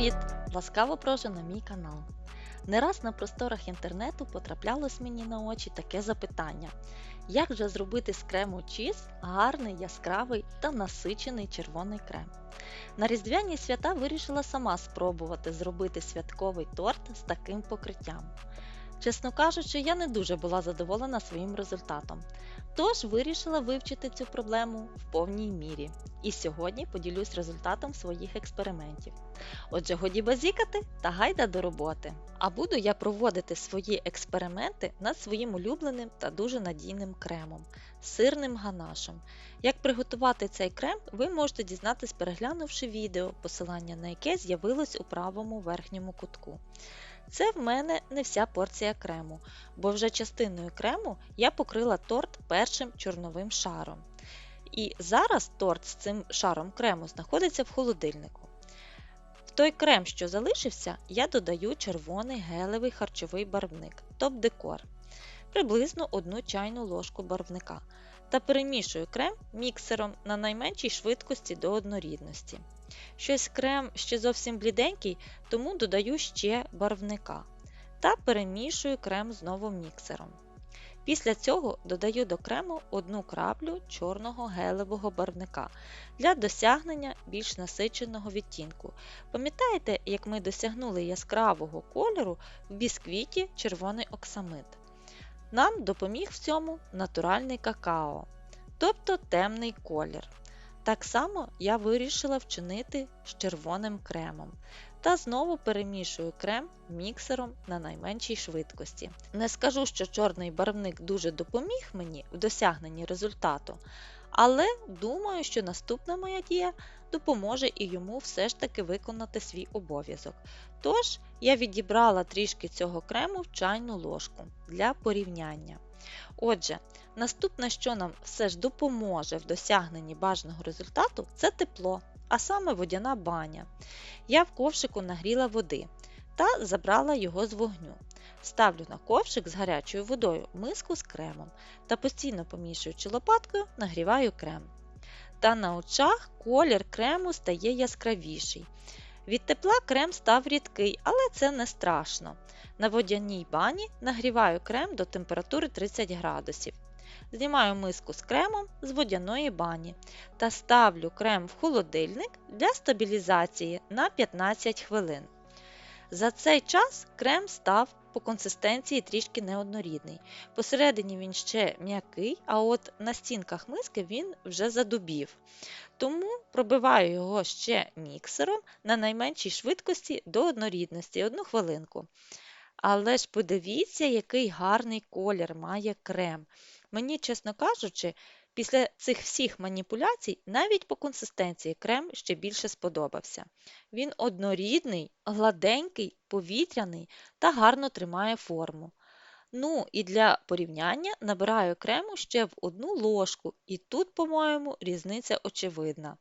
Привіт! Ласкаво прошу на мій канал. Не раз на просторах інтернету потраплялось мені на очі таке запитання: як же зробити з крему чіз гарний, яскравий та насичений червоний крем? На різдвяні свята вирішила сама спробувати зробити святковий торт з таким покриттям. Чесно кажучи, я не дуже була задоволена своїм результатом. Тож вирішила вивчити цю проблему в повній мірі. І сьогодні поділюсь результатом своїх експериментів. Отже, годі базікати та гайда до роботи. А буду я проводити свої експерименти над своїм улюбленим та дуже надійним кремом сирним ганашем. Як приготувати цей крем, ви можете дізнатись, переглянувши відео, посилання на яке з'явилось у правому верхньому кутку. Це в мене не вся порція крему, бо вже частиною крему я покрила торт першим чорновим шаром. І зараз торт з цим шаром крему знаходиться в холодильнику. В той крем, що залишився, я додаю червоний гелевий харчовий барвник топ-декор, приблизно 1 чайну ложку барвника та перемішую крем міксером на найменшій швидкості до однорідності. Щось крем ще зовсім бліденький, тому додаю ще барвника та перемішую крем знову міксером. Після цього додаю до крему одну краплю чорного гелевого барвника для досягнення більш насиченого відтінку. Пам'ятаєте, як ми досягнули яскравого кольору в бісквіті червоний оксамит? Нам допоміг в цьому натуральний какао, тобто темний колір. Так само я вирішила вчинити з червоним кремом. Та знову перемішую крем міксером на найменшій швидкості. Не скажу, що чорний барвник дуже допоміг мені в досягненні результату, але думаю, що наступна моя дія допоможе і йому все ж таки виконати свій обов'язок. Тож я відібрала трішки цього крему в чайну ложку для порівняння. Отже, наступне, що нам все ж допоможе в досягненні бажаного результату, це тепло, а саме водяна баня. Я в ковшику нагріла води та забрала його з вогню. Ставлю на ковшик з гарячою водою миску з кремом та постійно помішуючи лопаткою, нагріваю крем. Та на очах колір крему стає яскравіший. Від тепла крем став рідкий, але це не страшно. На водяній бані нагріваю крем до температури 30 градусів. Знімаю миску з кремом з водяної бані та ставлю крем в холодильник для стабілізації на 15 хвилин. За цей час крем став по консистенції трішки неоднорідний. Посередині він ще м'який, а от на стінках миски він вже задубів. Тому пробиваю його ще міксером на найменшій швидкості до однорідності, одну хвилинку. Але ж подивіться, який гарний колір має крем. Мені, чесно кажучи, після цих всіх маніпуляцій навіть по консистенції крем ще більше сподобався. Він однорідний, гладенький, повітряний та гарно тримає форму. Ну і для порівняння набираю крему ще в одну ложку, і тут, по-моєму, різниця очевидна.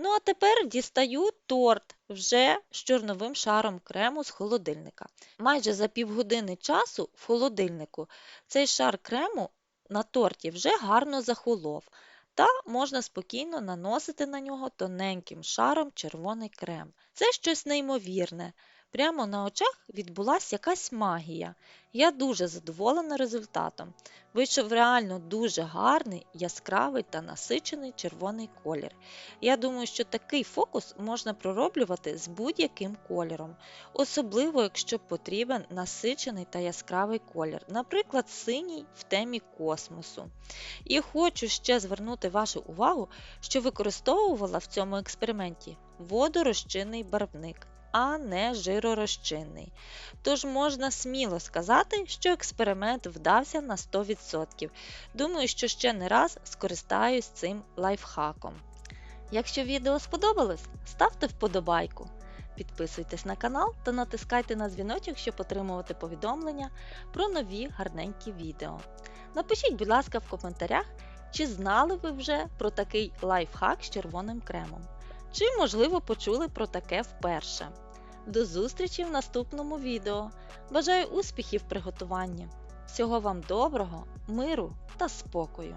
Ну, а тепер дістаю торт вже з чорновим шаром крему з холодильника. Майже за півгодини часу в холодильнику цей шар крему на торті вже гарно захолов, та можна спокійно наносити на нього тоненьким шаром червоний крем. Це щось неймовірне. Прямо на очах відбулася якась магія. Я дуже задоволена результатом. Вийшов реально дуже гарний, яскравий та насичений червоний колір. Я думаю, що такий фокус можна пророблювати з будь-яким кольором, особливо, якщо потрібен насичений та яскравий колір, наприклад, синій в темі космосу. І хочу ще звернути вашу увагу, що використовувала в цьому експерименті водорозчинний барвник а не жиророзчинний. Тож можна сміло сказати, що експеримент вдався на 100%. Думаю, що ще не раз скористаюсь цим лайфхаком. Якщо відео сподобалось, ставте вподобайку. Підписуйтесь на канал та натискайте на дзвіночок, щоб отримувати повідомлення про нові гарненькі відео. Напишіть, будь ласка, в коментарях, чи знали ви вже про такий лайфхак з червоним кремом. Чи, можливо, почули про таке вперше. До зустрічі в наступному відео. Бажаю успіхів в приготуванні. Всього вам доброго, миру та спокою!